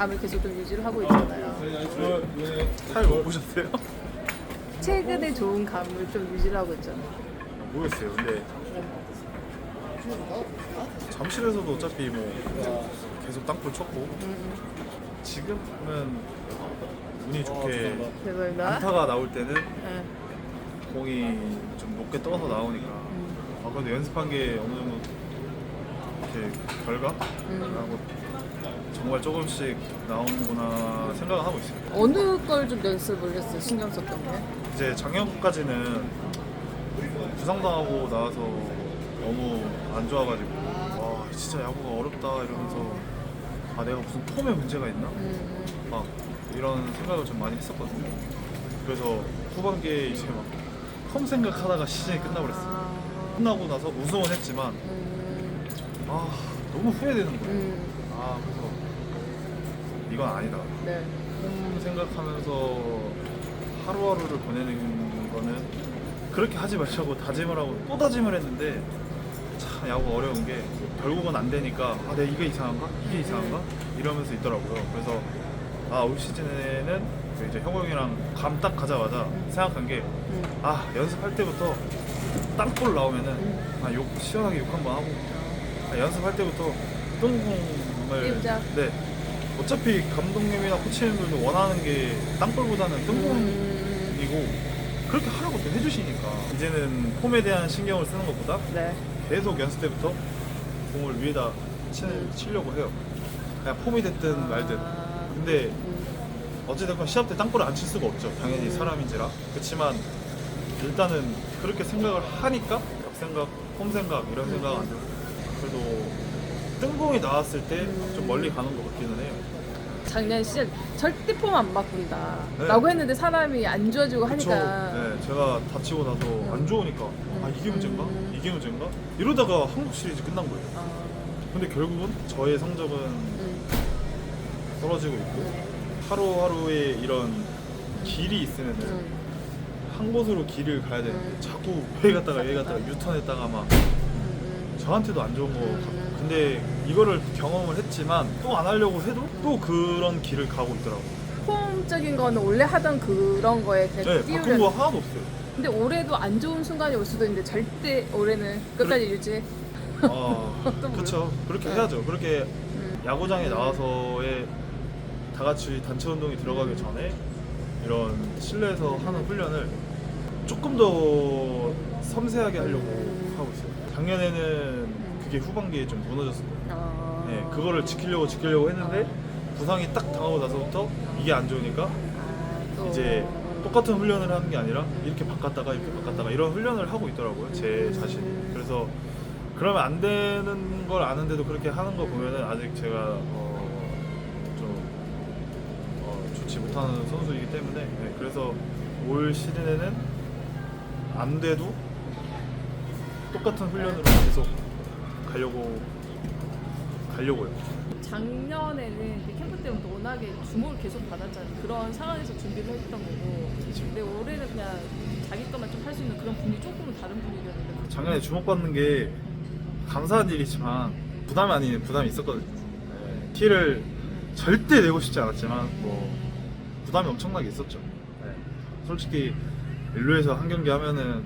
감을 계속 좀 유지를 하고 있잖아요. 타일 못 보셨어요? 최근에 좋은 감을 좀 유지를 하고 있잖아요. 모르겠어요. 근데 잠실에서도 어차피 뭐 계속 땅볼 쳤고 지금은 운이 좋게 대박이다. 안타가 나올 때는 네. 공이 좀 높게 떠서 나오니까 아 근데 연습한 게 어느 정도 이렇게 결과라고 정말 조금씩 나오는구나 생각을 하고 있어요. 어느 걸좀 연습을 했어요? 신경 썼던 게? 이제 작년까지는 부상당하고 나와서 너무 안 좋아가지고 와 진짜 야구가 어렵다 이러면서 아 내가 무슨 폼에 문제가 있나? 음, 막 이런 생각을 좀 많이 했었거든요. 그래서 후반기에 이제 막 폼 생각하다가 시즌이 끝나버렸어요. 아, 끝나고 나서 우승은 했지만 음, 아 너무 후회되는 거예요. 음, 아 그래서 이건 아니다. 네. 폼 생각하면서 하루하루를 보내는 거는 그렇게 하지 말자고 다짐을 하고 또 다짐을 했는데 참 야구가 어려운 게 결국은 안 되니까 아 내가 이게 이상한가? 이게 이상한가? 이러면서 있더라고요. 그래서 아 올 시즌에는 그 이제 형 형이랑 감 딱 가자마자 생각한 게 아 연습할 때부터 땅볼 나오면은 아 욕 시원하게 욕 한번 하고 아, 연습할 때부터 띄우자. 네 어차피 감독님이나 코치님들도 원하는 게 땅볼보다는 뜬공이고 음, 그렇게 하라고 또 해주시니까. 이제는 폼에 대한 신경을 쓰는 것보다 네. 계속 연습 때부터 공을 위에다 치, 치려고 해요. 그냥 폼이 됐든 말든. 아, 근데 음, 어찌됐건 시합 때 땅볼을 안 칠 수가 없죠. 당연히 음. 사람인지라. 그렇지만 일단은 그렇게 생각을 하니까 생각, 폼 생각 이런 음. 생각 안 들고 그래도 뜬공이 나왔을 때 좀 멀리 가는 것 같기는 해요 작년 시즌 절대 폼 안 바꾼다. 네. 라고 했는데 사람이 안 좋아지고 그쵸. 하니까. 네, 제가 다치고 나서 안 좋으니까 아 이게 문제인가? 음. 이게 문제인가? 이러다가 한국 시리즈 끝난 거예요. 아, 근데 결국은 저의 성적은 음, 떨어지고 있고 하루하루의 이런 길이 있으면은 음, 한 곳으로 길을 가야 되는데 음. 자꾸 여기 갔다가 여기 갔다가 유턴했다가 막 음, 저한테도 안 좋은 거 음. 같고 근데 이거를 경험을 했지만 또 안 하려고 해도 또 그런 길을 가고 있더라고요. 음. 폼적인 거는 원래 하던 그런 거에 네, 그냥 바꾼 거 띄우려. 하나도 없어요. 근데 올해도 안 좋은 순간이 올 수도 있는데 절대 올해는 끝까지 유지. 아, 또 그렇죠. 그렇게 네. 해야죠. 그렇게 음, 야구장에 나와서의 다 같이 단체 운동이 들어가기 전에 이런 실내에서 하는 훈련을 조금 더 섬세하게 하려고 음. 하고 있어요. 작년에는 그게 후반기에 좀 무너졌어요. 아, 네, 그거를 지키려고 지키려고 했는데 부상이 딱 당하고 나서부터 이게 안 좋으니까 아, 또. 이제 똑같은 훈련을 하는 게 아니라 이렇게 바꿨다가 이렇게 바꿨다가 이런 훈련을 하고 있더라고요. 제 자신이. 그래서 그러면 안 되는 걸 아는데도 그렇게 하는 거 보면은 아직 제가 어, 좀 어, 좋지 못하는 선수이기 때문에 네, 그래서 올 시즌에는 안 돼도 똑같은 훈련으로 계속 가려고 가려고요. 작년에는 그 캠프 때부터 워낙에 주목을 계속 받았잖아요. 그런 상황에서 준비를 했던 거고. 근데 올해는 그냥 자기 것만 좀 할 수 있는 그런 분위기 조금은 다른 분위기였는데. 작년에 주목받는 게 감사한 일이지만 부담이 아닌 부담이 있었거든요. 네, 티를 절대 내고 싶지 않았지만 뭐 부담이 엄청나게 있었죠. 네, 솔직히 일루에서 한 경기 하면은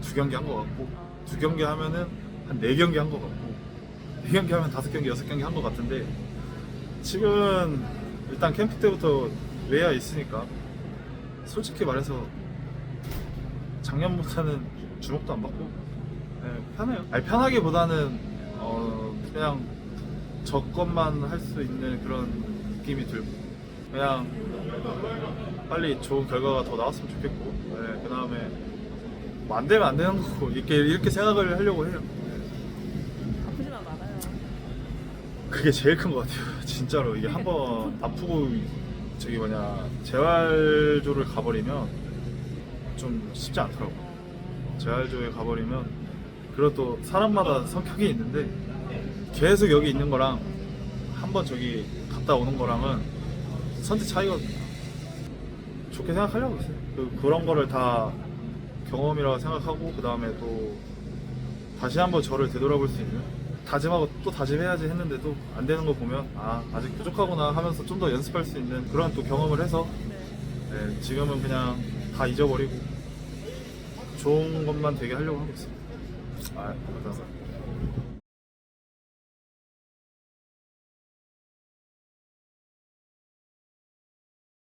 두 경기 한 것 같고 두 경기 하면은 한네 경기 한 것 같고 네 경기 하면 다섯 경기 여섯 경기 한 것 같은데 지금은 일단 캠프 때부터 외야 있으니까 솔직히 말해서 작년보다는 주목도 안 받고 네, 편해요. 아니 편하기보다는 어, 그냥 저 것만 할 수 있는 그런 느낌이 들고 그냥 빨리 좋은 결과가 더 나왔으면 좋겠고 네, 그 다음에 뭐 안 되면 안 되는 거고 이렇게 이렇게 생각을 하려고 해요. 아프지만 말아요. 그게 제일 큰 것 같아요. 진짜로 이게 한번 아프고 저기 뭐냐 재활조를 가버리면 좀 쉽지 않더라고. 재활조에 가버리면 그리고 또 사람마다 성격이 있는데 계속 여기 있는 거랑 한번 저기 갔다 오는 거랑은 선택 차이가 좋게 생각하려고 있어요. 그, 그런 거를 다 경험이라고 생각하고 그 다음에 또 다시 한번 저를 되돌아볼 수 있는 다짐하고 또 다짐해야지 했는데도 안 되는 거 보면 아 아직 부족하구나 하면서 좀 더 연습할 수 있는 그런 또 경험을 해서 네. 네, 지금은 그냥 다 잊어버리고 좋은 것만 되게 하려고 하고 있습니다. 아, 감사합니다.